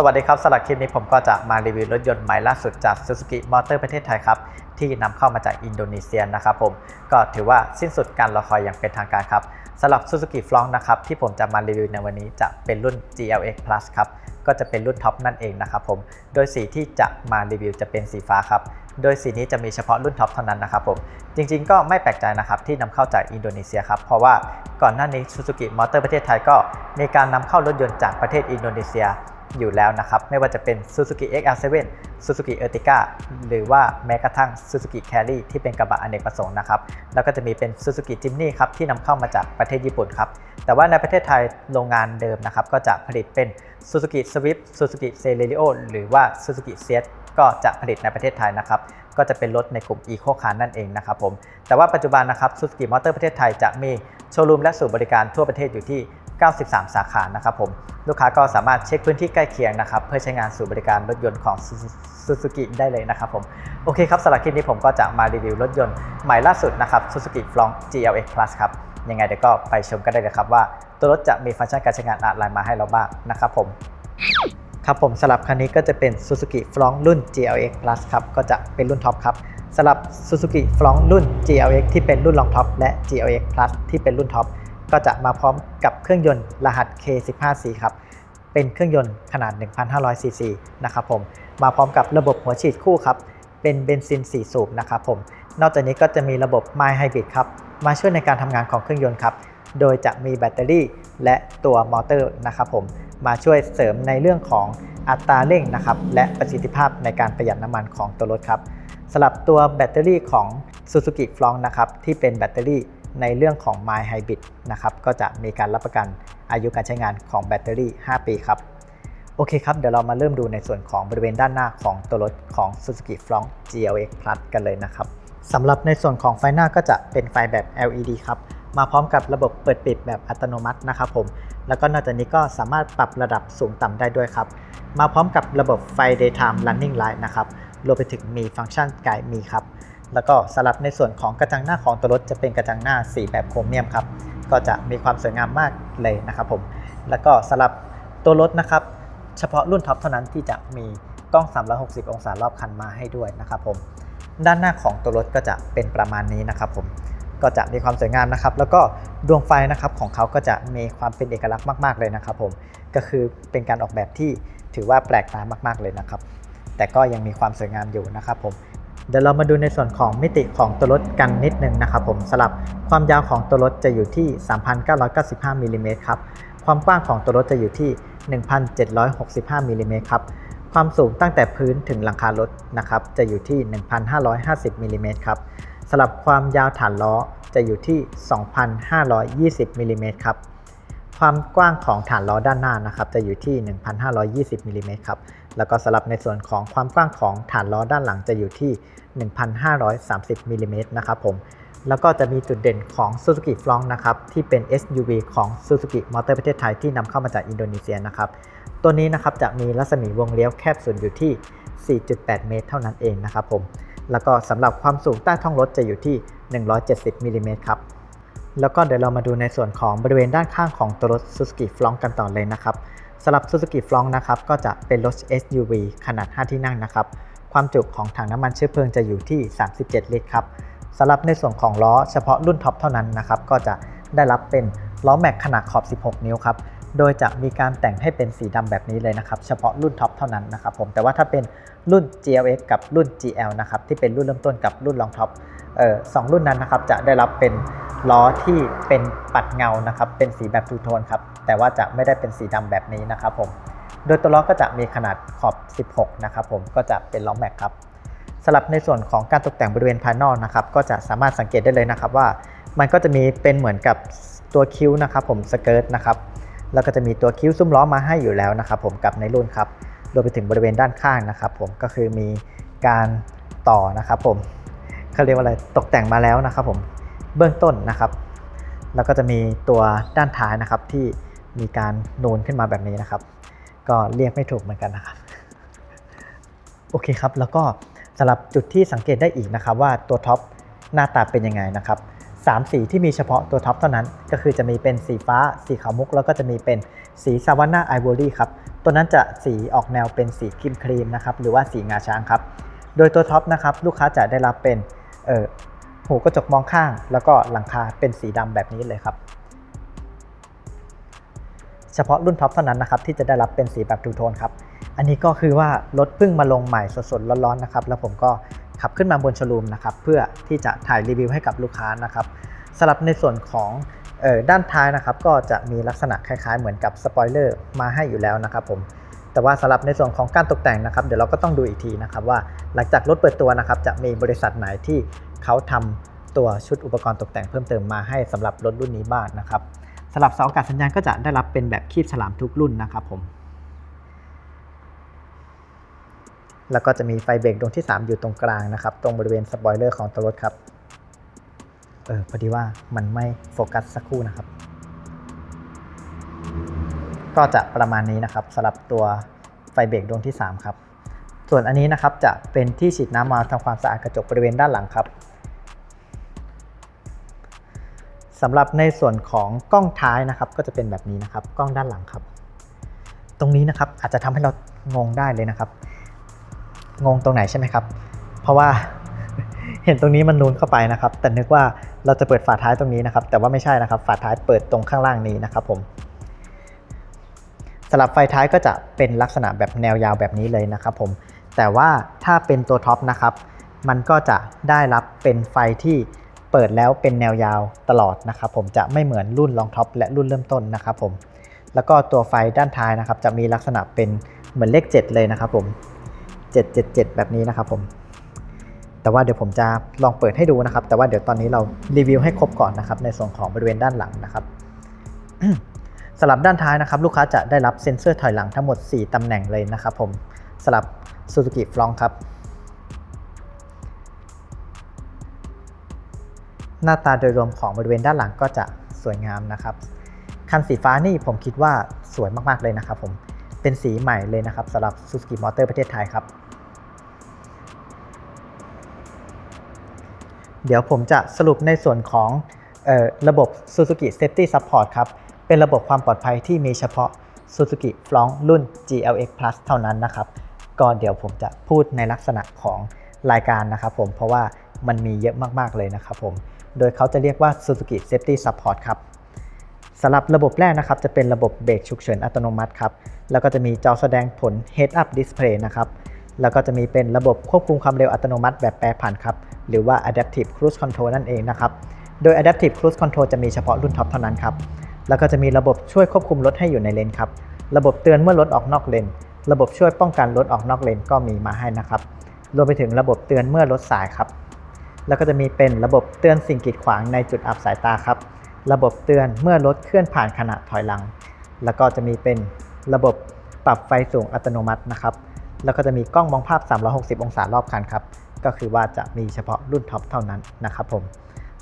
สวัสดีครับสำหรับคลิปนี้ผมก็จะมารีวิวรถยนต์ใหม่ล่าสุดจาก Suzuki Motor ประเทศไทยครับ ที่นำเข้ามาจากอินโดนีเซียนะครับผมก็ถือว่าสิ้นสุดการรอคอยอย่างเป็นทางการครับสำหรับ Suzuki f r o n t นะครับที่ผมจะมารีวิวในวันนี้จะเป็นรุ่น GLX Plus ครับก็จะเป็นรุ่นท็อปนั่นเองนะครับผมโดยสีที่จะมารีวิวจะเป็นสีฟ้าครับโดยสีนี้จะมีเฉพาะรุ่นท็อปเท่านั้นนะครับผม จริงๆก็ไม่แปลกใจนะครับที่นำเข้าจากอินโดนีเซียครับ เพราะว่าก่อนหน้านี้ Suzuki Motor ประเทศไทยก็มีการนำเข้ารถยนต์จากประเทศอินโดนีเซีย อยู่แล้วนะครับ ไม่ว่าจะเป็น Suzuki XR7 Suzuki Ertiga หรือว่าแม้กระทั่ง Suzuki Carry ที่เป็นกระบะอเนกประสงค์นะครับ แล้วก็จะมีเป็น Suzuki Jimny ครับที่นำเข้ามาจากประเทศญี่ปุ่นครับ แต่ว่าในประเทศไทยโรงงานเดิมนะครับ ก็จะผลิตเป็น Suzuki Swift Suzuki Celerio หรือว่า Suzuki s e t ก็จะผลิตในประเทศไทยนะครับก็จะเป็นรถในกลุ่ม Eco Car นั่นเองนะครับผม แต่ว่าปัจจุบันนะครับ Suzuki Motor ประเทศไทยจะมีโชว์รูมและศูนย์บริการทั่วประเทศอยู่ที่ 93 สาขานะครับผมลูกค้าก็สามารถเช็คพื้นที่ใกล้เคียงนะครับเพื่อใช้งานศูนย์บริการรถยนต์ของ Suzuki ได้เลยนะครับผมโอเคครับสำหรับคลิปนี้ผมก็จะมารีวิวรถยนต์ใหม่ล่าสุดนะครับ Suzuki f r o n t GLX Plus ครับยังไงเดี๋ยวก็ไปชมกันได้เลยครับว่า ตัวรถจะมีฟังก์ชันการใช้งานอะไรมาให้เราบ้างนะครับผมครับผมสำหรับคันนี้ก็จะเป็น Suzuki f r o n t รุ่น GLX Plus ครับก็จะเป็นรุ่นท็อปครับสำหรับ Suzuki f r o n t รุ่น GLX ที่เป็นรุ่นรองท็อปและ GLX Plus ที่เป็นรุ่นท็อป ก็จะมาพร้อมกับเครื่องยนต์รหัส K15C ครับ เป็นเครื่องยนต์ขนาด 1,500 ซีซีนะครับผม มาพร้อมกับระบบหัวฉีดคู่ครับ เป็นเบนซิน 4 สูบนะครับผม นอกจากนี้ก็จะมีระบบ My Hybrid ครับ มาช่วยในการทำงานของเครื่องยนต์ครับ โดยจะมีแบตเตอรี่และตัวมอเตอร์นะครับผม มาช่วยเสริมในเรื่องของอัตราเร่งนะครับ และประสิทธิภาพในการประหยัดน้ำมันของตัวรถครับสำหรับตัวแบตเตอรี่ของ Suzuki f r o n t นะครับที่เป็นแบตเตอรี่ ในเรื่องของ My Hybrid นะครับก็จะมีการรับประกันอายุการใช้งานของแบตเตอรี่ 5 ปีครับ โอเคครับ เดี๋ยวเรามาเริ่มดูในส่วนของบริเวณด้านหน้าของตัวรถของ Suzuki f r o n t GLX Plus กันเลยนะครับสำหรับในส่วนของไฟหน้าก็จะเป็นไฟแบบ LED ครับมาพร้อมกับระบบเปิดปิดแบบอัตโนมัตินะครับผม แล้วก็นอกจากนี้ก็สามารถปรับระดับสูงต่ำได้ด้วยครับ มาพร้อมกับระบบไฟ daytime running light นะครับ รวมไปถึงมีฟังก์ชันไกด์มีครับ แล้วก็สลับในส่วนของกระจังหน้าของตัวรถจะเป็นกระจังหน้าสีแบบโครเมียมครับก็จะมีความสวยงามมากเลยนะครับผมแล้วก็สลับตัวรถนะครับเฉพาะรุ่นท็อปเท่านั้นที่จะมีกล้อง 360 องศารอบคันมาให้ด้วยนะครับผมด้านหน้าของตัวรถก็จะเป็นประมาณนี้นะครับผมก็จะมีความสวยงามนะครับ แล้วก็ดวงไฟนะครับของเขาก็จะมีความเป็นเอกลักษณ์มาก ๆเลยนะครับผมก็คือเป็นการออกแบบที่ถือว่าแปลกตามาก ๆเลยนะครับ แต่ก็ยังมีความสวยงามอยู่นะครับผม เดี๋ยวเรามาดูในส่วนของมิติของตัวรถกันนิดนึงนะครับผมสลับความยาวของตัวรถจะอยู่ที่ 3,995มิลลิเมตรครับ ความกว้างของตัวรถจะอยู่ที่ 1,765มิลลิเมตรครับ ความสูงตั้งแต่พื้นถึงหลังคารถนะครับจะอยู่ที่ 1,550มิลลิเมตรครับสำหรับความยาวฐานล้อจะอยู่ที่ 2,520มิลลิเมตรครับความกว้างของฐานล้อด้านหน้านะครับจะอยู่ที่ 1,520มิลลิเมตรครับ แล้วก็สำหรับในส่วนของความกว้างของฐานล้อด้านหลังจะอยู่ที่ 1,530มิลลิเมตรนะครับผมแล้วก็จะมีจุดเด่นของ Suzuki f r o n t นะครับที่เป็น SUV ของ Suzuki Motor ประเทศไทยที่นำเข้ามาจากอินโดนีเซียนะครับตัวนี้นะครับจะมีรัศมีวงเลี้ยวแคบสุดอยู่ที่ 4.8 เมตร เท่านั้นเองนะครับผมแล้วก็สำหรับความสูงใต้ท้องรถจะอยู่ที่ 170มิลลิเมตรครับแล้วก็เดี๋ยวเรามาดูในส่วนของบริเวณด้านข้างของตัวรถ Suzuki f r o n t กันต่อเลยนะครับสำหรับ Suzuki f r o n t นะครับก็จะเป็นรถ SUV ขนาด 5 ที่นั่งนะครับ ความจุของถังน้ำมันเชื้อเพลิงจะอยู่ที่ 37 ลิตรครับสำหรับในส่วนของล้อเฉพาะรุ่นท็อปเท่านั้นนะครับก็จะได้รับเป็นล้อแม็กขนาดขอบ 16 นิ้วครับโดยจะมีการแต่งให้เป็นสีดำแบบนี้เลยนะครับ เฉพาะรุ่นท็อปเท่านั้นนะครับผมแต่ว่าถ้าเป็นรุ่น GLX กับรุ่น GL นะครับที่เป็นรุ่นเริ่มต้นกับรุ่นรองท็อปออสองรุ่นนั้นนะครับจะได้รับเป็นล้อที่เป็นปัดเงานะครับเป็นสีแบบทูโทนครับแต่ว่าจะไม่ได้เป็นสีดำแบบนี้นะครับผม โดยตัวล้อก็จะมีขนาดขอบ 16 นะครับผมก็จะเป็นล้อแม็กครับสำหรับในส่วนของการตกแต่งบริเวณภายนอกนะครับก็จะสามารถสังเกตได้เลยนะครับว่า มันก็จะมีเป็นเหมือนกับตัวคิ้วนะครับผมสเกิร์ตนะครับแล้วก็จะมีตัวคิ้วซุ้มล้อมาให้อยู่แล้วนะครับผมกับในรุ่นครับรวมไปถึงบริเวณด้านข้างนะครับผมก็คือมีการต่อนะครับผมเขาเรียกว่าอะไรตกแต่งมาแล้วนะครับผมเบื้องต้นนะครับ แล้วก็จะมีตัวด้านท้ายนะครับที่มีการโนนขึ้นมาแบบนี้นะครับ ก็เรียกไม่ถูกเหมือนกันนะครับโอเคครับ แล้วก็สำหรับจุดที่สังเกตได้อีกนะครับ ว่าตัวท็อปหน้าตาเป็นยังไงนะครับ3สีที่มีเฉพาะตัวท็อปเท่านั้น ก็คือจะมีเป็นสีฟ้า สีขาวมุก แล้วก็จะมีเป็นสีซาวาน่าไอโวรี่ครับ ตัวนั้นจะสีออกแนวเป็นสีครีมครีมนะครับ หรือว่าสีงาช้างครับ โดยตัวท็อปนะครับ ลูกค้าจะได้รับเป็นหูกระจกมองข้าง แล้วก็หลังคาเป็นสีดำแบบนี้เลยครับ เฉพาะรุ่นท็อปเท่านั้นนะครับที่จะได้รับเป็นสีแบบทูโทนครับ อันนี้ก็คือว่ารถเพิ่งมาลงใหม่สดๆร้อนๆนะครับ แล้วผมก็ขับขึ้นมาบนชว์รูมนะครับเพื่อที่จะถ่ายรีวิวให้กับลูกค้านะครับสำหรับในส่วนของออด้านท้ายนะครับ ก็จะมีลักษณะคล้ายๆ เหมือนกับสปอยเลอร์มาให้อยู่แล้วนะครับผมแต่ว่าสำหรับในส่วนของการตกแต่งนะครับ เดี๋ยวเราก็ต้องดูอีกทีนะครับว่าหลังจากรถเปิดตัวนะครับ จะมีบริษัทไหนที่เขาทำตัวชุดอุปกรณ์ตกแต่งเพิ่มเติมมาให้สำหรับรถรุ่นนี้บ้างนะครับำหรับเสาอากาศสัญญาณก็จะได้รับเป็นแบบคีบฉลามทุกรุ่นนะครับผม แล้วก็จะมีไฟเบรกดวงที่ 3 อยู่ตรงกลางนะครับ ตรงบริเวณสปอยเลอร์ของตัวรถครับ เออพอดีว่ามันไม่โฟกัสสักครู่นะครับ ก็จะประมาณนี้นะครับสำหรับตัวไฟเบรกดวงที่ 3 ครับ ส่วนอันนี้นะครับจะเป็นที่ฉีดน้ำมาทำความสะอาดกระจกบริเวณด้านหลังครับ สำหรับในส่วนของกล้องท้ายนะครับ ก็จะเป็นแบบนี้นะครับ กล้องด้านหลังครับ ตรงนี้นะครับอาจจะทำให้เรางงได้เลยนะครับ งงตรงไหนใช่ไหมครับ เพราะว่าเห็นตรงนี้มันนูนเข้าไปนะครับ แต่นึกว่าเราจะเปิดฝาท้ายตรงนี้นะครับ แต่ว่าไม่ใช่นะครับ ฝาท้ายเปิดตรงข้างล่างนี้นะครับ ผมสำหรับไฟท้ายก็จะเป็นลักษณะแบบแนวยาวแบบนี้เลยนะครับ ผม แต่ว่าถ้าเป็นตัวท็อปนะครับ มันก็จะได้รับเป็นไฟที่ เปิดแล้วเป็นแนวยาวตลอดนะครับผมจะไม่เหมือนรุ่นรองท็อปและรุ่นเริ่มต้นนะครับผมแล้วก็ตัวไฟด้านท้ายนะครับ จะมีลักษณะเป็นเหมือนเลข 7 เลยนะครับผม 777 แบบนี้นะครับผม แต่ว่าเดี๋ยวผมจะลองเปิดให้ดูนะครับ แต่ว่าเดี๋ยวตอนนี้เรารีวิวให้ครบก่อนนะครับ ในส่วนของบริเวณด้านหลังนะครับสลับด้านท้ายนะครับ ลูกค้าจะได้รับเซ็นเซอร์ถอยหลังทั้งหมด 4ตำแหน่งเลยนะครับผมสลับ Suzuki f l o n ครับ หน้าตาโดยรวมของบริเวณด้านหลังก็จะสวยงามนะครับ คันสีฟ้านี่ผมคิดว่าสวยมากๆเลยนะครับผม เป็นสีใหม่เลยนะครับสำหรับ Suzuki Motor ประเทศไทยครับ เดี๋ยวผมจะสรุปในส่วนของออระบบ Suzuki Safety Support ครับ เป็นระบบความปลอดภัยที่มีเฉพาะ Suzuki f l o n รุ่น GLX Plus เท่านั้นนะครับ ก็เดี๋ยวผมจะพูดในลักษณะของรายการนะครับผม เพราะว่ามันมีเยอะมาก ๆ เลยนะครับผม โดยเขาจะเรียกว่า Suzuki Safety Support ครับสำหรับระบบแรกนะครับ จะเป็นระบบเบรกฉุกเฉินอัตโนมัติครับ แล้วก็จะมีจอแสดงผล Head Up Display นะครับ แล้วก็จะมีเป็นระบบควบคุมความเร็วอัตโนมัติแบบแปรผันครับ หรือว่า Adaptive Cruise Control นั่นเองนะครับ โดย Adaptive Cruise Control จะมีเฉพาะรุ่นท็อปเท่านั้นครับ แล้วก็จะมีระบบช่วยควบคุมรถให้อยู่ในเลนครับ ระบบเตือนเมื่อรถออกนอกเลน ระบบช่วยป้องกันรถออกนอกเลนก็มีมาให้นะครับ รวมไปถึงระบบเตือนเมื่อรถสายครับ แล้วก็จะมีเป็นระบบเตือนสิ่งกีดขวางในจุดอับสายตาครับ ระบบเตือนเมื่อรถเคลื่อนผ่านขณะถอยหลัง แล้วก็จะมีเป็นระบบปรับไฟสูงอัตโนมัตินะครับ แล้วก็จะมีกล้องมองภาพ 360 องศารอบคันครับ ก็คือว่าจะมีเฉพาะรุ่นท็อปเท่านั้นนะครับผม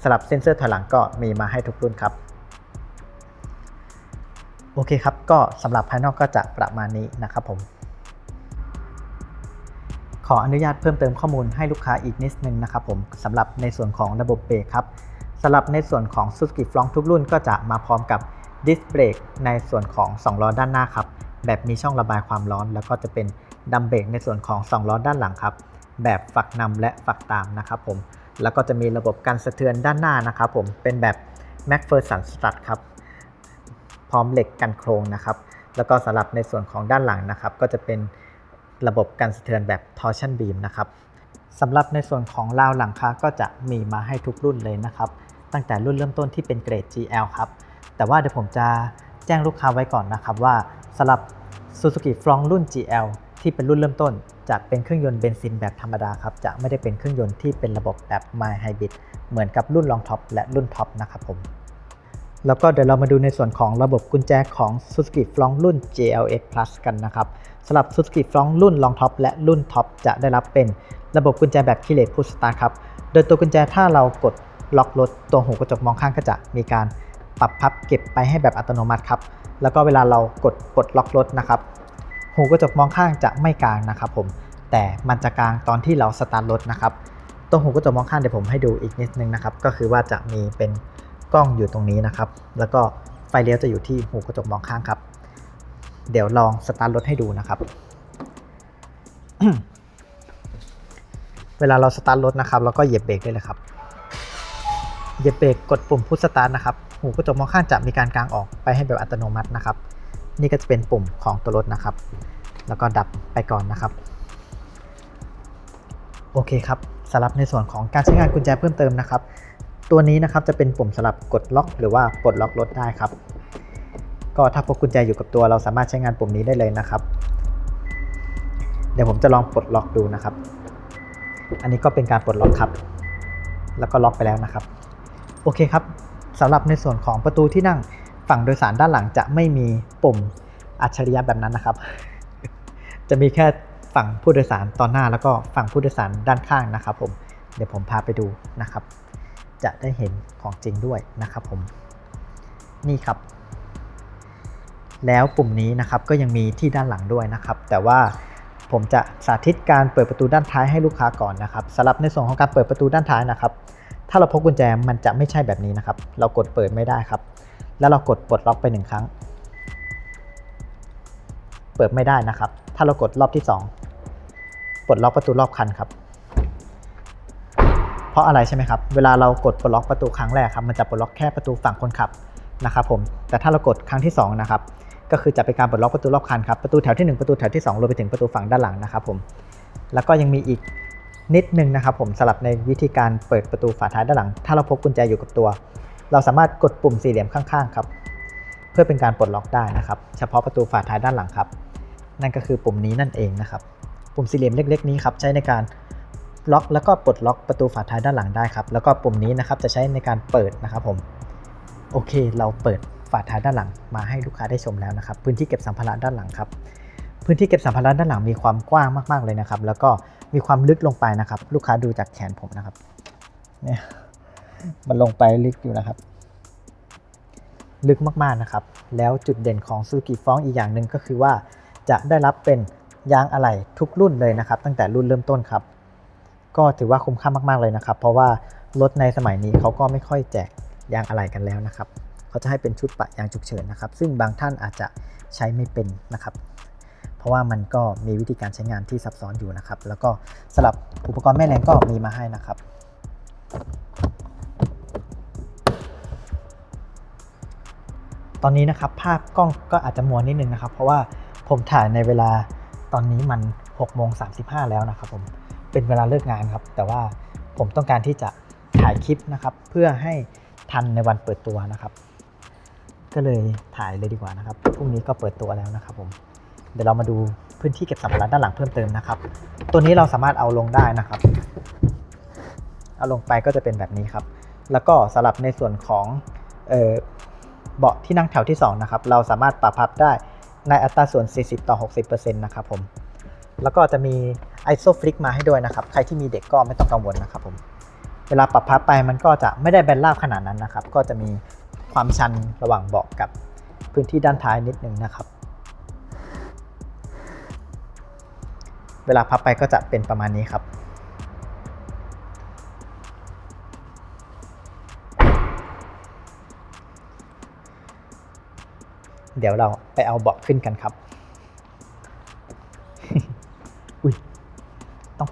สำหรับเซ็นเซอร์ถอยหลังก็มีมาให้ทุกรุ่นครับ โอเคครับ ก็สำหรับภายนอกก็จะประมาณนี้นะครับผม ขออนุญาตเพิ่มเติมข้อมูลให้ลูกค้าอีกนิดนึงนะครับผมสำหรับในส่วนของระบบเบรกครับสำหรับในส่วนของ Suzuki f l o n ทุกรุ่นก็จะมาพร้อมกับดิสเบรกในส่วนของ2ล้อด้านหน้าครับแบบมีช่องระบายความร้อน แล้วก็จะเป็นดัมเบรกในส่วนของ2ล้อด้านหลังครับแบบฝักนำและฝักตามนะครับผมแล้วก็จะมีระบบการสะเทือนด้านหน้านะครับผมเป็นแบบ MacPherson Strut ครับพร้อมเหล็กกันโครงนะครับแล้วก็สำหรับในส่วนของด้านหลังนะครับ ก็จะเป็น ระบบการสะเทือนแบบ torsion beam นะครับสำหรับในส่วนของราวหลังคาก็จะมีมาให้ทุกรุ่นเลยนะครับ ตั้งแต่รุ่นเริ่มต้นที่เป็นเกรด GL ครับ แต่ว่าเดี๋ยวผมจะแจ้งลูกค้าไว้ก่อนนะครับว่าสำหรับ Suzuki f l o n รุ่น GL ที่เป็นรุ่นเริ่มต้น จะเป็นเครื่องยนต์เบนซินแบบธรรมดาครับ จะไม่ได้เป็นเครื่องยนต์ที่เป็นระบบแบบ My Hybrid เหมือนกับรุ่นรองท็อปและรุ่นท็อปนะครับผม แล้วก็เดี๋ยวเรามาดูในส่วนของระบบกุญแจของ Suzuki f l o n รุ่น GLX Plus กันนะครับสำหรับ Suzuki f l o n รุ่น Long Top และรุ่น Top จะได้รับเป็นระบบกุญแจแบบ Keyless Push Start ครับ โดยตัวกุญแจถ้าเรากดล็อกรถตัวหูกระจกมองข้างก็จะมีการปรับพับเก็บไปให้แบบอัตโนมัติครับ แล้วก็เวลาเรากดปลดล็อกรถนะครับ หูกระจกมองข้างจะไม่กลางนะครับผม แต่มันจะกลางตอนที่เราสตาร์ทรถนะครับตรงหูกระจกมองข้างเดี๋ยวผมให้ดูอีกนิดนึงนะครับ ก็คือว่าจะมีเป็น ล้องอยู่ตรงนี้นะครับ แล้วก็ไฟเลี้ยวจะอยู่ที่หูกระจกมองข้างครับ เดี๋ยวลองสตาร์ทรถให้ดูนะครับ เวลาเราสตาร์ทรถนะครับเราก็เหยียบเบรกได้เลยครับ เหยียบเบรกกดปุ่มพุชสตาร์ทนะครับ หูกระจกมองข้างจะมีการกางออกไปให้แบบอัตโนมัตินะครับ นี่ก็จะเป็นปุ่มของตัวรถนะครับ แล้วก็ดับไปก่อนนะครับ โอเคครับสำหรับในส่วนของการใช้งานกุญแจเพิ่มเติมนะครับ ตัวนี้นะครับจะเป็นปุ่มสำหรับกดล็อกหรือว่าปลดล็อกรถได้ครับ ก็ถ้าพกกุญแจอยู่กับตัวเราสามารถใช้งานปุ่มนี้ได้เลยนะครับ เดี๋ยวผมจะลองปลดล็อกดูนะครับ อันนี้ก็เป็นการปลดล็อกครับ แล้วก็ล็อกไปแล้วนะครับ โอเคครับสำหรับในส่วนของประตูที่นั่งฝั่งโดยสารด้านหลังจะไม่มีปุ่มอัจฉริยะแบบนั้นนะครับ จะมีแค่ฝั่งผู้โดยสารตอนหน้าแล้วก็ฝั่งผู้โดยสารด้านข้างนะครับผม เดี๋ยวผมพาไปดูนะครับ จะได้เห็นของจริงด้วยนะครับผมนี่ครับ แล้วปุ่มนี้นะครับก็ยังมีที่ด้านหลังด้วยนะครับ แต่ว่าผมจะสาธิตการเปิดประตูด้านท้ายให้ลูกค้าก่อนนะครับสำหรับในส่วนของการเปิดประตูด้านท้ายนะครับ ถ้าเราพกกุญแจมันจะไม่ใช่แบบนี้นะครับ เรากดเปิดไม่ได้ครับ แล้วเรากดปลดล็อกไปหนึ่งครั้ง เปิดไม่ได้นะครับ ถ้าเรากดรอบที่ 2ปลดล็อกประตูรอบคันครับ ราะอะไรใช่ไหมครับ เวลาเรากดปลดล็อกประตูครั้งแรกครับ มันจะปลดล็อกแค่ประตูฝั่งคนขับนะครับผม แต่ถ้าเรากดครั้งที่2นะครับ ก็คือจะเป็นการปลดล็อกประตูรอบคันครับ ประตูแถวที่ 1 ประตูแถวที่2รวมไปถึงประตูฝั่งด้านหลังนะครับผม แล้วก็ยังมีอีกนิดนึงนะครับผมสำหรับในวิธีการเปิดประตูฝาท้ายด้านหลัง ถ้าเราพกกุญแจอยู่กับตัว เราสามารถกดปุ่มสี่เหลี่ยมข้างๆครับ เพื่อเป็นการปลดล็อกได้นะครับ เฉพาะประตูฝาท้ายด้านหลังครับ นั่นก็คือปุ่มนี้นั่นเองนะครับ ปุ่มสี่เหลี่ยมเล็ก ๆ นี้ครับใช้ในการ ล็อกแล้วก็ปลดล็อกประตูฝาท้ายด้านหลังได้ครับ แล้วก็ปุ่มนี้นะครับจะใช้ในการเปิดนะครับผม โอเค เราเปิดฝาท้ายด้านหลังมาให้ลูกค้าได้ชมแล้วนะครับ พื้นที่เก็บสัมภาระด้านหลังครับ พื้นที่เก็บสัมภาระด้านหลังมีความกว้างมาก ๆเลยนะครับ แล้วก็มีความลึกลงไปนะครับ ลูกค้าดูจากแขนผมนะครับ เนี่ย มันลงไปลึกอยู่นะครับลึกมากๆนะครับ แล้วจุดเด่นของ Suzuki f o n อีกอย่างหนึ่งก็คือว่า จะได้รับเป็นยางอะไหล่ทุกรุ่นเลยนะครับ ตั้งแต่รุ่นเริ่มต้นครับ ก็ถือว่าคุ้มค่ามากๆเลยนะครับ เพราะว่ารถในสมัยนี้เขาก็ไม่ค่อยแจกยางอะไหล่กันแล้วนะครับเขาจะให้เป็นชุดปะยางฉุกเฉินนะครับ ซึ่งบางท่านอาจจะใช้ไม่เป็นนะครับ เพราะว่ามันก็มีวิธีการใช้งานที่ซับซ้อนอยู่นะครับ แล้วก็สำหรับอุปกรณ์แม่แรงก็มีมาให้นะครับตอนนี้นะครับภาพกล้องก็อาจจะมัวนิดนึงนะครับ เพราะว่าผมถ่ายในเวลาตอนนี้มัน6โมง35 แล้วนะครับผม เป็นเวลาเลิกงานครับ แต่ว่าผมต้องการที่จะถ่ายคลิปนะครับ เพื่อให้ทันในวันเปิดตัวนะครับ ก็เลยถ่ายเลยดีกว่านะครับพรุ่งนี้ก็เปิดตัวแล้วนะครับ ผมเดี๋ยวเรามาดูพื้นที่เก็บสัมภาระด้านหลังเพิ่มเติมนะครับ ตัวนี้เราสามารถเอาลงได้นะครับ เอาลงไปก็จะเป็นแบบนี้ครับ แล้วก็สำหรับในส่วนของเเบาะที่นั่งแถวที่2นะครับ เราสามารถปรับพับได้ในอัตราส่วน 40 ต่อ 60%นะครับผม แล้วก็จะมี ISO flick มาให้ด้วยนะครับ ใครที่มีเด็กก็ไม่ต้องกังวลนะครับผม เวลาปรับพับไปมันก็จะไม่ได้แบนราบขนาดนั้นนะครับ ก็จะมีความชันระหว่างเบาะกับพื้นที่ด้านท้ายนิดนึงนะครับ เวลาพับไปก็จะเป็นประมาณนี้ครับ เดี๋ยวเราไปเอาเบาะขึ้นกันครับ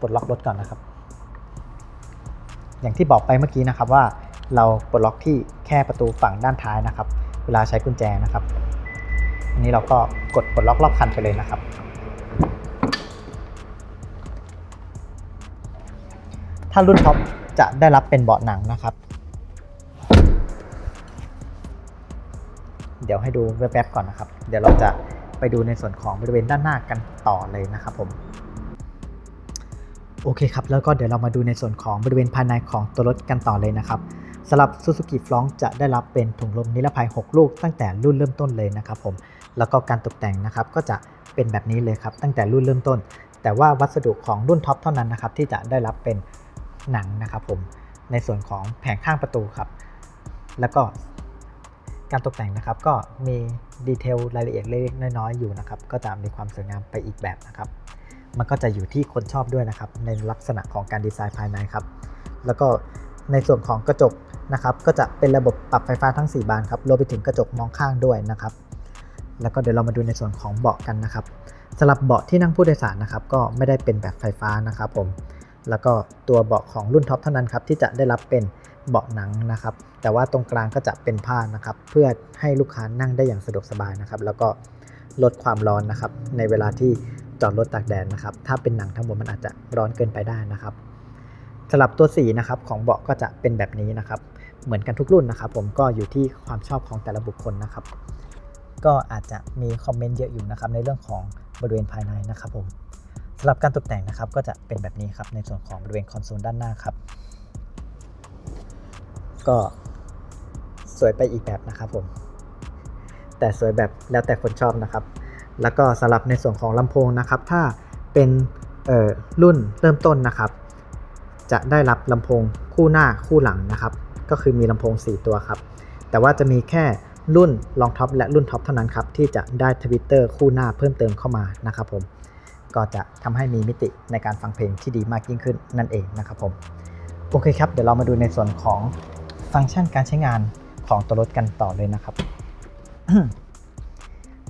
ปลดล็อกรถก่อนนะครับ อย่างที่บอกไปเมื่อกี้นะครับว่าเราปลดล็อกที่แค่ประตูฝั่งด้านท้ายนะครับ เวลาใช้กุญแจนะครับอันนี้เราก็กดปลดล็อกรอบคันไปเลยนะครับ ถ้ารุ่นท็อปจะได้รับเป็นเบาะหนังนะครับ เดี๋ยวให้ดูแวบๆก่อนนะครับ เดี๋ยวเราจะไปดูในส่วนของบริเวณด้านหน้ากันต่อเลยนะครับผม โอเคครับ แล้วก็เดี๋ยวเรามาดูในส่วนของบริเวณภายในของตัวรถกันต่อเลยนะครับสำหรับ Suzuki f l o n จะได้รับเป็นถุงลมนิรภัย 6 ลูก ตั้งแต่รุ่นเริ่มต้นเลยนะครับผมแล้วก็การตกแต่งนะครับก็จะเป็นแบบนี้เลยครับตั้งแต่รุ่นเริ่มต้น แต่ว่าวัสดุของรุ่นท็อปเท่านั้นนะครับที่จะได้รับเป็นหนังนะครับผมในส่วนของแผงข้างประตูครับ แล้วก็การตกแต่งนะครับก็มีดีเทลรายละเอียดเล็กๆน้อยๆอยู่นะครับก็จะมีความสวยงามไปอีกแบบนะครับ มันก็จะอยู่ที่คนชอบด้วยนะครับ ในลักษณะของการดีไซน์ภายในครับ แล้วก็ในส่วนของกระจกนะครับก็จะเป็นระบบปรับไฟฟ้าทั้ง 4 บานครับรวมไปถึงกระจกมองข้างด้วยนะครับ แล้วก็เดี๋ยวเรามาดูในส่วนของเบาะกันนะครับสำหรับเบาะที่นั่งผู้โดยสารนะครับ ก็ไม่ได้เป็นแบบไฟฟ้านะครับผมแล้วก็ตัวเบาะของรุ่นท็อปเท่านั้นครับที่จะได้รับเป็นเบาะหนังนะครับ แต่ว่าตรงกลางก็จะเป็นผ้านะครับ เพื่อให้ลูกค้านั่งได้อย่างสะดวกสบายนะครับ แล้วก็ลดความร้อนนะครับ ในเวลาที่ จอดรถตากแดดนะครับ ถ้าเป็นหนังทั้งหมดมันอาจจะร้อนเกินไปได้นะครับสำหรับตัวสีนะครับของเบาะก็จะเป็นแบบนี้นะครับ เหมือนกันทุกรุ่นนะครับ ผมก็อยู่ที่ความชอบของแต่ละบุคคลนะครับ ก็อาจจะมีคอมเมนต์เยอะอยู่นะครับ ในเรื่องของบริเวณภายในนะครับ ผมสำหรับการตกแต่งนะครับ ก็จะเป็นแบบนี้ครับในส่วนของบริเวณคอนโซลด้านหน้าครับ ก็สวยไปอีกแบบนะครับผมแต่สวยแบบแล้วแต่คนชอบนะครับ แล้วก็สำหรับในส่วนของลำโพงนะครับ ถ้าเป็นรุ่นเริ่มต้นนะครับ จะได้รับลำโพงคู่หน้าคู่หลังนะครับ ก็คือมีลำโพง 4 ตัวครับ แต่ว่าจะมีแค่รุ่นรองท็อปและรุ่นท็อปเท่านั้นครับที่จะได้ทวิตเตอร์คู่หน้าเพิ่มเติมเข้ามานะครับผมก็จะทำให้มีมิติในการฟังเพลงที่ดีมากยิ่งขึ้นนั่นเองนะครับผมโอเคครับ เดี๋ยวเรามาดูในส่วนของฟังก์ชันการใช้งานของตัวรถกันต่อเลยนะครับ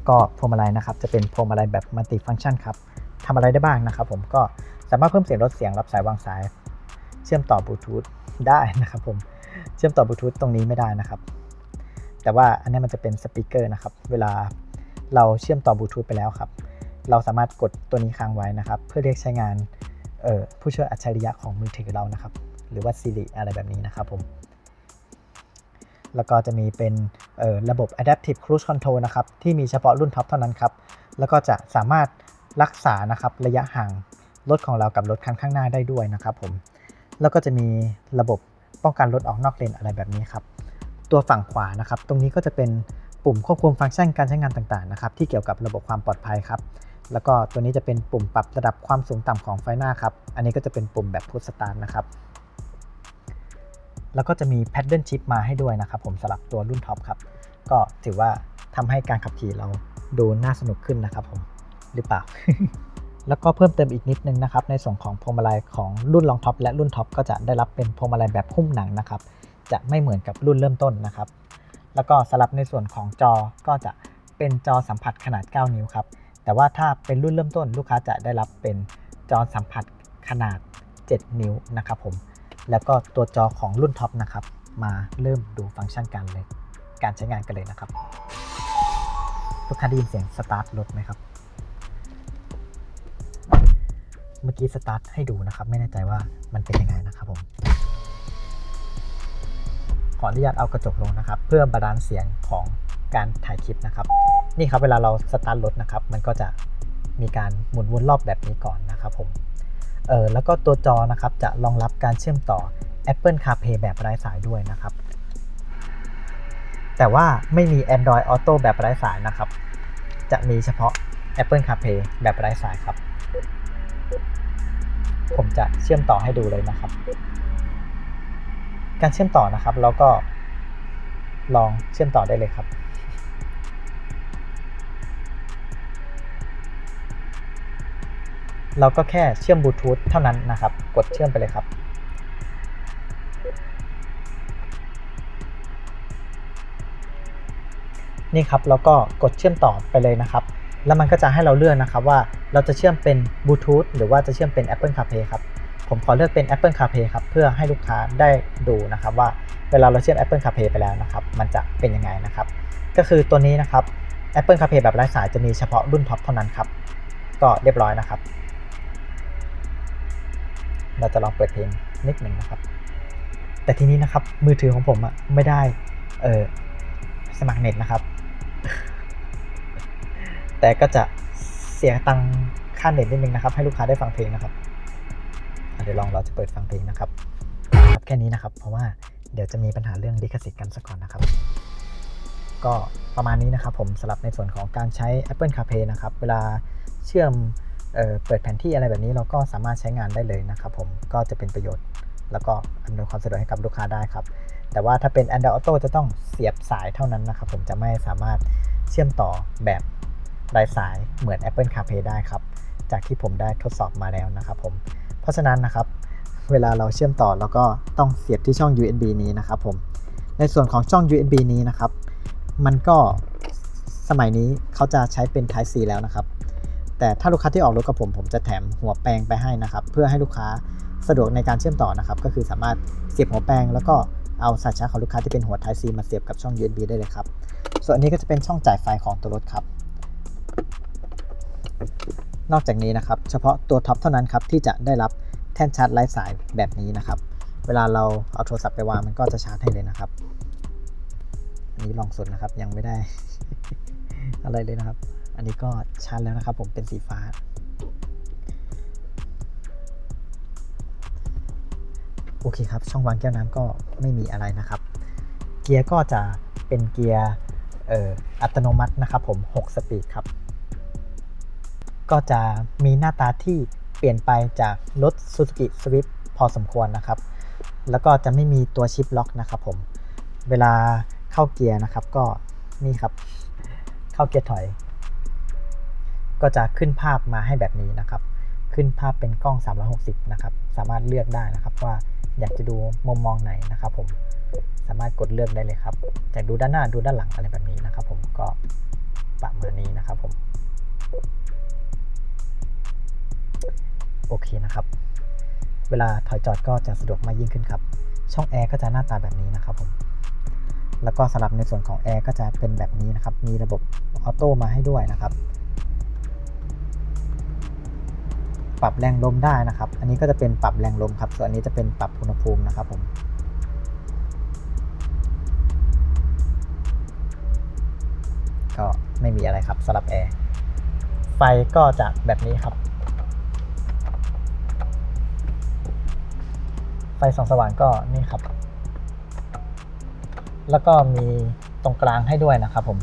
ก็พวงมาลัยนะครับจะเป็นพวงมาลัยแบบมัลติฟังก์ชันครับทำอะไรได้บ้างนะครับ ผมก็สามารถเพิ่มเสียงลดเสียงรับสายวางสาย เชื่อมต่อบลูทูธได้นะครับ ผมเชื่อมต่อบลูทูธตรงนี้ไม่ได้นะครับ แต่ว่าอันนี้มันจะเป็นสปีกเกอร์นะครับ เวลาเราเชื่อมต่อบลูทูธไปแล้วครับ เราสามารถกดตัวนี้ค้างไว้นะครับ เพื่อเรียกใช้งานออผู้ช่วยอัจฉริยะของมือถือเรานะครับ หรือว่า Siri อะไรแบบนี้นะครับผม แล้วก็จะมีเป็นออระบบ Adaptive Cruise Control นะครับที่มีเฉพาะรุ่นท็อปเท่านั้นครับ แล้วก็จะสามารถรักษานะครับระยะห่างรถของเรากับรถคันข้างหน้าได้ด้วยนะครับผมแล้วก็จะมีระบบป้องกันรถออกนอกเลนอะไรแบบนี้ครับ ตัวฝั่งขวานะครับ ตรงนี้ก็จะเป็นปุ่มควบคุมฟังก์ชันการใช้งานต่างๆนะครับที่เกี่ยวกับระบบความปลอดภัยครับ แล้วก็ตัวนี้จะเป็นปุ่มปรับระดับความสูงต่ำของไฟหน้าครับ อันนี้ก็จะเป็นปุ่มแบบพุทสตาร์ทนะครับ แล้วก็จะมีแพดเดิลชิพมาให้ด้วยนะครับผมสำหรับตัวรุ่นท็อปครับ ก็ถือว่าทำให้การขับขี่เราดูน่าสนุกขึ้นนะครับผมหรือเปล่า แล้วก็เพิ่มเติมอีกนิดนึงนะครับ ในส่วนของพวงมาลัยของรุ่นรองท็อปและรุ่นท็อปก็จะได้รับเป็นพวงมาลัยแบบหุ้มหนังนะครับ จะไม่เหมือนกับรุ่นเริ่มต้นนะครับ แล้วก็สำหรับในส่วนของจอก็จะเป็นจอสัมผัสขนาด 9 นิ้วครับ แต่ว่าถ้าเป็นรุ่นเริ่มต้นลูกค้าจะได้รับเป็นจอสัมผัสขนาด 7 นิ้วนะครับผม แล้วก็ตัวจอของรุ่นท็อปนะครับ มาเริ่มดูฟังก์ชันการเลย การใช้งานกันเลยนะครับลูกค้าได้ยินเสียงสตาร์ทรถไหมครับ เมื่อกี้สตาร์ทให้ดูนะครับ ไม่แน่ใจว่ามันเป็นยังไงนะครับผมขออนุญาตเอากระจกลงนะครับ เพื่อบาลานซ์เสียงของการถ่ายคลิปนะครับ นี่ครับเวลาเราสตาร์ทรถนะครับ มันก็จะมีการหมุนวนรอบแบบนี้ก่อนนะครับผม เออแล้วก็ตัวจอนะครับจะรองรับการเชื่อมต่อ Apple CarPlay แบบไร้สายด้วยนะครับ แต่ว่าไม่มี Android Auto แบบไร้สายนะครับ จะมีเฉพาะ Apple CarPlay แบบไร้สายครับ ผมจะเชื่อมต่อให้ดูเลยนะครับ การเชื่อมต่อนะครับเราก็ลองเชื่อมต่อได้เลยครับ เราก็แค่เชื่อมบลูทูธเท่านั้นนะครับ กดเชื่อมไปเลยครับนี่ครับเราก็กดเชื่อมต่อไปเลยนะครับ แล้วมันก็จะให้เราเลือกนะครับว่าเราจะเชื่อมเป็นบลูทูธหรือว่าจะเชื่อมเป็น Apple CarPlay ครับ ผมขอเลือกเป็น Apple CarPlay ครับ เพื่อให้ลูกค้าได้ดูนะครับว่าเวลาเราเชื่อม Apple CarPlay ไปแล้วนะครับ มันจะเป็นยังไงนะครับ ก็คือตัวนี้นะครับ Apple CarPlay แบบไร้สายจะมีเฉพาะรุ่นท็อปเท่านั้นครับ ก็เรียบร้อยนะครับ เราจะลองเปิดเพลงนิดหนึ่งนะครับ แต่ทีนี้นะครับมือถือของผมอะไม่ได้เออสมัครเน็ตนะครับ แต่ก็จะเสียตังค่าเน็ตนิดนึงนะครับ ให้ลูกค้าได้ฟังเพลงนะครับเดี๋ยวลองเราจะเปิดฟังเพลงนะครับครับแค่นี้นะครับ เพราะว่าเดี๋ยวจะมีปัญหาเรื่องลิขสิทธิ์กันสักก่อนนะครับ ก็ประมาณนี้นะครับผมสำหรับในส่วนของการใช้ Apple CarPlay นะครับ เวลาเชื่อม เเปิดแผนที่อะไรแบบนี้เราก็สามารถใช้งานได้เลยนะครับผมก็จะเป็นประโยชน์ แล้วก็อำนวยความสะดวกให้กับลูกค้าได้ครับ แต่ว่าถ้าเป็น Android Auto จะต้องเสียบสายเท่านั้นนะครับผมจะไม่สามารถเชื่อมต่อแบบรายสายเหมือน Apple CarPlay ได้ครับจจากที่ผมได้ทดสอบมาแล้วนะครับผมเพราะฉะนั้นนะครับเวลาเราเชื่อมต่อเราก็ต้องเสียบที่ช่อง USB นี้นะครับผมในส่วนของช่อง USB นี้นะครับ มันก็สมัยนี้เขาจะใช้เป็น Type C แล้วนะครับ แต่ถ้าลูกค้าที่ออกรถกับผม ผมจะแถมหัวแปลงไปให้นะครับ เพื่อให้ลูกค้าสะดวกในการเชื่อมต่อนะครับ ก็คือสามารถเสียบหัวแปลง แล้วก็เอาสายชาร์จของลูกค้าที่เป็นหัว Type C มาเสียบกับช่อง USB ได้เลยครับ ส่วนอันนี้ก็จะเป็นช่องจ่ายไฟของตัวรถครับ นอกจากนี้นะครับ เฉพาะตัวท็อปเท่านั้นครับที่จะได้รับแท่นชาร์จไร้สายแบบนี้นะครับ เวลาเราเอาโทรศัพท์ไปวางมันก็จะชาร์จให้เลยนะครับ อันนี้ลองสุดนะครับยังไม่ได้ อะไรเลยนะครับ อันนี้ก็ชาร์จแล้วนะครับผมเป็นสีฟ้า โอเคครับ ช่องวางแก้วน้ำก็ไม่มีอะไรนะครับ เกียร์ก็จะเป็นเกียร์อัตโนมัตินะครับผม6สปีดครับ ก็จะมีหน้าตาที่เปลี่ยนไปจากรถ Suzuki Swift พอสมควรนะครับ แล้วก็จะไม่มีตัวชิปล็อกนะครับผม เวลาเข้าเกียร์นะครับก็นี่ครับ เข้าเกียร์ถอย ก็จะขึ้นภาพมาให้แบบนี้นะครับ ขึ้นภาพเป็นกล้อง 360 นะครับ สามารถเลือกได้นะครับว่าอยากจะดูมุมมองไหนนะครับ ผม สามารถกดเลือกได้เลยครับอยากดูด้านหน้าดูด้านหลังอะไรแบบนี้นะครับ ผมก็ประมาณนี้นะครับผม โอเคนะครับ เวลาถอยจอดก็จะสะดวกมากยิ่งขึ้นครับ ช่องแอร์ก็จะหน้าตาแบบนี้นะครับผมแล้วก็สำหรับในส่วนของแอร์ก็จะเป็นแบบนี้นะครับ มีระบบออโต้มาให้ด้วยนะครับ ปรับแรงลมได้นะครับ อันนี้ก็จะเป็นปรับแรงลมครับ ส่วนอันนี้จะเป็นปรับอุณหภูมินะครับผมก็ไม่มีอะไรครับสำหรับแอร์ไฟก็จะแบบนี้ครับ ไฟส่องสว่างก็นี่ครับ แล้วก็มีตรงกลางให้ด้วยนะครับผม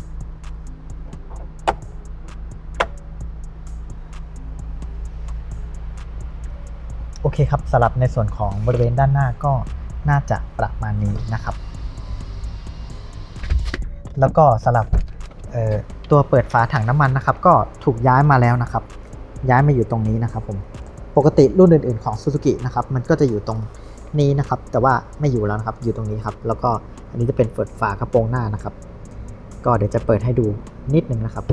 คครับสำหรับในส่วนของบริเวณด้านหน้าก็น่าจะประมาณนี้นะครับ แล้วก็สำหรับตัวเปิดฝาถังน้ำมันนะครับ ก็ถูกย้ายมาแล้วนะครับ ย้ายมาอยู่ตรงนี้นะครับผมปกติรุ่นอื่นๆของ Suzuki นะครับมันก็จะอยู่ตรงนี้นะครับ แต่ว่าไม่อยู่แล้วนะครับอยู่ตรงนี้ครับ แล้วก็อันนี้จะเป็นเปิดฝากระโปรงหน้านะครับ ก็เดี๋ยวจะเปิดให้ดูนิดนึงนะครับ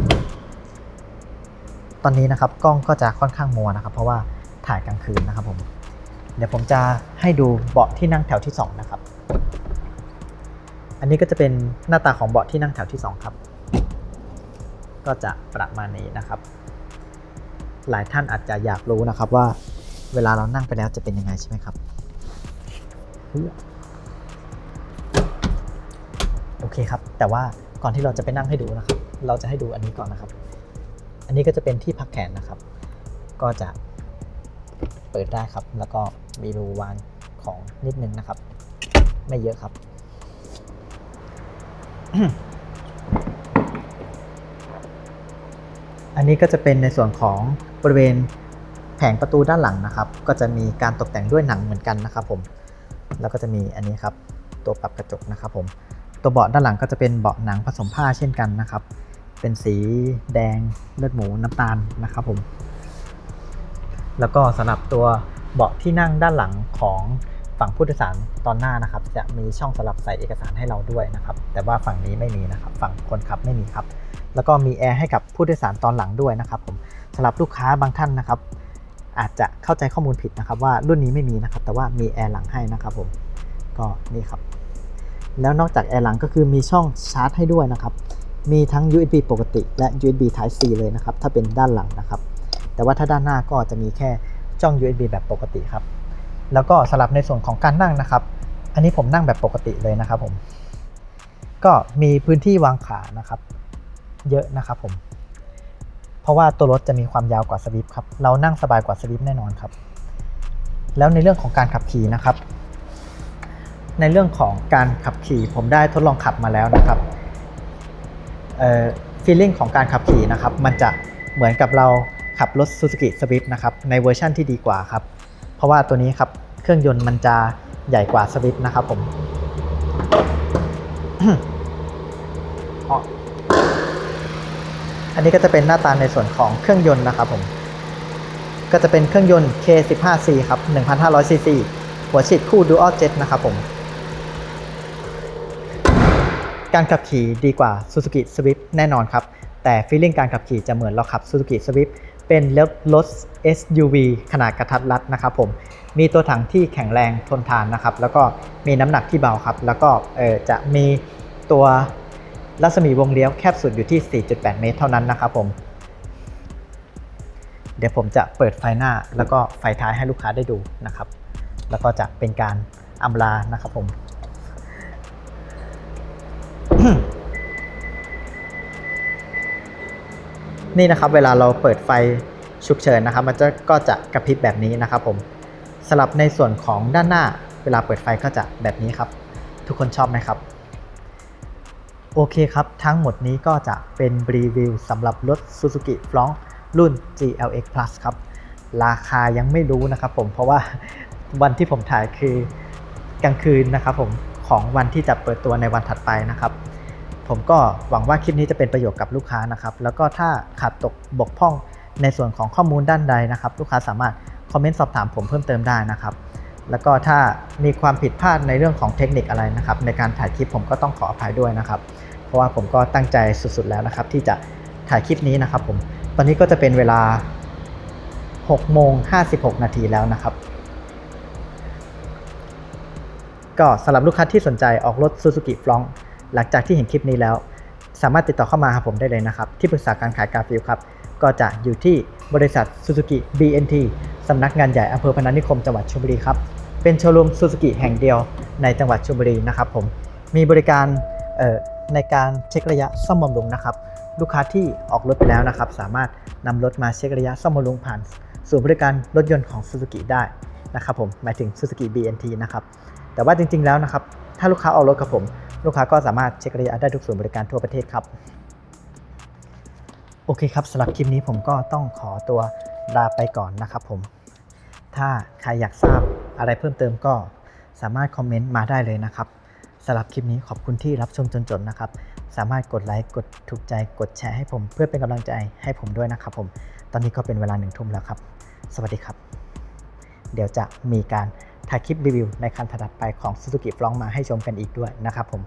ตอนนี้นะครับกล้องก็จะค่อนข้างมัวนะครับ เพราะว่าถ่ายกลางคืนนะครับผม เดี๋ยวผมจะให้ดูเบาะที่นั่งแถวที่ 2 นะครับ อันนี้ก็จะเป็นหน้าตาของเบาะที่นั่งแถวที่ 2 ครับ ก็จะประมาณนี้นะครับ หลายท่านอาจจะอยากรู้นะครับว่าเวลาเรานั่งไปแล้วจะเป็นยังไงใช่ไหมครับ โอเคครับ แต่ว่าก่อนที่เราจะไปนั่งให้ดูนะครับ เราจะให้ดูอันนี้ก่อนนะครับ อันนี้ก็จะเป็นที่พักแขนนะครับ ก็จะเปิดได้ครับ แล้วก็ มีรูวางของนิดนึงนะครับ ไม่เยอะครับ อันนี้ก็จะเป็นในส่วนของบริเวณแผงประตูด้านหลังนะครับ ก็จะมีการตกแต่งด้วยหนังเหมือนกันนะครับผม แล้วก็จะมีอันนี้ครับ ตัวปรับกระจกนะครับผม ตัวเบาะด้านหลังก็จะเป็นเบาะหนังผสมผ้าเช่นกันนะครับ เป็นสีแดงเลือดหมูน้ำตาลนะครับผม แล้วก็สำหรับตัว เบาะที่นั่งด้านหลังของฝั่งผู้โดยสารตอนหน้านะครับ จะมีช่องสำหรับใส่เอกสารให้เราด้วยนะครับ แต่ว่าฝั่งนี้ไม่มีนะครับ ฝั่งคนขับไม่มีครับ แล้วก็มีแอร์ให้กับผู้โดยสารตอนหลังด้วยนะครับผมสำหรับลูกค้าบางท่านนะครับ อาจจะเข้าใจข้อมูลผิดนะครับว่ารุ่นนี้ไม่มีนะครับ แต่ว่ามีแอร์หลังให้นะครับผม ก็นี่ครับ แล้วนอกจากแอร์หลังก็คือมีช่องชาร์จให้ด้วยนะครับ มีทั้ง USB ปกติ และ USB Type C เลยนะครับ ถ้าเป็นด้านหลังนะครับ แต่ว่าถ้าด้านหน้าก็จะมีแค่ ช่อง USB แบบปกติครับ แล้วก็สำหรับในส่วนของการนั่งนะครับ อันนี้ผมนั่งแบบปกติเลยนะครับผม ก็มีพื้นที่วางขานะครับ เยอะนะครับผม เพราะว่าตัวรถจะมีความยาวกว่าสวิฟครับ เรานั่งสบายกว่าสวิฟแน่นอนครับ แล้วในเรื่องของการขับขี่นะครับ ในเรื่องของการขับขี่ผมได้ทดลองขับมาแล้วนะครับเอ่อฟีลลิ่งของการขับขี่นะครับ มันจะเหมือนกับเรา ขับรถ Suzuki Swift นะครับในเวอร์ชั่นที่ดีกว่าครับ เพราะว่าตัวนี้ครับเครื่องยนต์มันจะใหญ่กว่า Swift นะครับผมอันนี้ก็จะเป็นหน้าตาในส่วนของเครื่องยนต์นะครับผมก็จะเป็นเครื่องยนต์ K15C ครับ 1,500 cc หัวฉีดคู่ Dual Jet นะครับผม การขับขี่ดีกว่า Suzuki Swift แน่นอนครับ แต่ฟีลลิ่งการขับขี่จะเหมือนเราขับ Suzuki Swift เป็นรถ SUV ขนาดกระทัดรัดนะครับผม มีตัวถังที่แข็งแรงทนทานนะครับ แล้วก็มีน้ำหนักที่เบาครับ แล้วก็จะมีตัวรัศมีวงเลี้ยวแคบสุดอยู่ที่ 4.8 เมตรเท่านั้นนะครับผม เดี๋ยวผมจะเปิดไฟหน้าแล้วก็ไฟท้ายให้ลูกค้าได้ดูนะครับ แล้วก็จะเป็นการอำลานะครับผม นี่นะครับเวลาเราเปิดไฟฉุกเฉินนะครับ มันจะก็จะกระพริบแบบนี้นะครับผมสลับในส่วนของด้านหน้า เวลาเปิดไฟก็จะแบบนี้ครับ ทุกคนชอบไหมครับโอเคครับ ทั้งหมดนี้ก็จะเป็นรีวิวสำหรับรถ Suzuki f r o n t รุ่น GLX Plus ครับ ราคายังไม่รู้นะครับผมเพราะว่าวันที่ผมถ่ายคือกลางคืนนะครับผมของวันที่จะเปิดตัวในวันถัดไปนะครับ ผมก็หวังว่าคลิปนี้จะเป็นประโยชน์กับลูกค้านะครับ แล้วก็ถ้าขาดตกบกพร่องในส่วนของข้อมูลด้านใดนะครับ ลูกค้าสามารถคอมเมนต์สอบถามผมเพิ่มเติมได้นะครับ แล้วก็ถ้ามีความผิดพลาดในเรื่องของเทคนิคอะไรนะครับ ในการถ่ายคลิปผมก็ต้องขออภัยด้วยนะครับ เพราะว่าผมก็ตั้งใจสุดๆแล้วนะครับ ที่จะถ่ายคลิปนี้นะครับผม ตอนนี้ก็จะเป็นเวลา6โมง56 นาทีแล้วนะครับ ก็สำหรับลูกค้าที่สนใจออกรถ Suzuki f r o n t หลังจากที่เห็นคลิปนี้แล้ว สามารถติดต่อเข้ามาหาผมได้เลยนะครับ ที่ปรึกษาการขายกาฟิลครับ ก็จะอยู่ที่บริษัท Suzuki BNT สำนักงานใหญ่อำเภอพนัสนิคมจังหวัดชลบุรีครับ เป็นโชว์รูม Suzuki แห่งเดียวในจังหวัดชลบุรีนะครับผมมีบริการในการเช็คระยะซ่อมบำรุงนะครับลูกค้าที่ออกรถไปแล้วนะครับ สามารถนำรถมาเช็คระยะซ่อมบำรุงผ่านศูนย์บริการรถยนต์ของ Suzuki ได้นะครับผมหมายถึง Suzuki BNT นะครับแต่ว่าจริงๆแล้วนะครับ ถ้าลูกค้าออกรถกับผม ลูกค้าก็สามารถเช็คระยะได้ทุกศูนบริการทั่วประเทศครับ โอเคครับสำหรับคลิปนี้ผมก็ต้องขอตัวลาไปก่อนนะครับผม ถ้าใครอยากทราบอะไรเพิ่มเติมก็สามารถคอมเมนต์มาได้เลยนะครับสำหรับคลิปนี้ขอบคุณที่รับชมจนจบนะครับ สามารถกดไลค์กดถูกใจกดแชร์ให้ผม เพื่อเป็นกำลังใจให้ผมด้วยนะครับผม ตอนนี้ก็เป็นเวลาหนึ่งทุ่มแล้วครับ สวัสดีครับ เดี๋ยวจะมีการ ถ่ายคลิปรีวิวในคันถัดไปของ Suzuki f r o n มาให้ชมกันอีกด้วยนะครับผม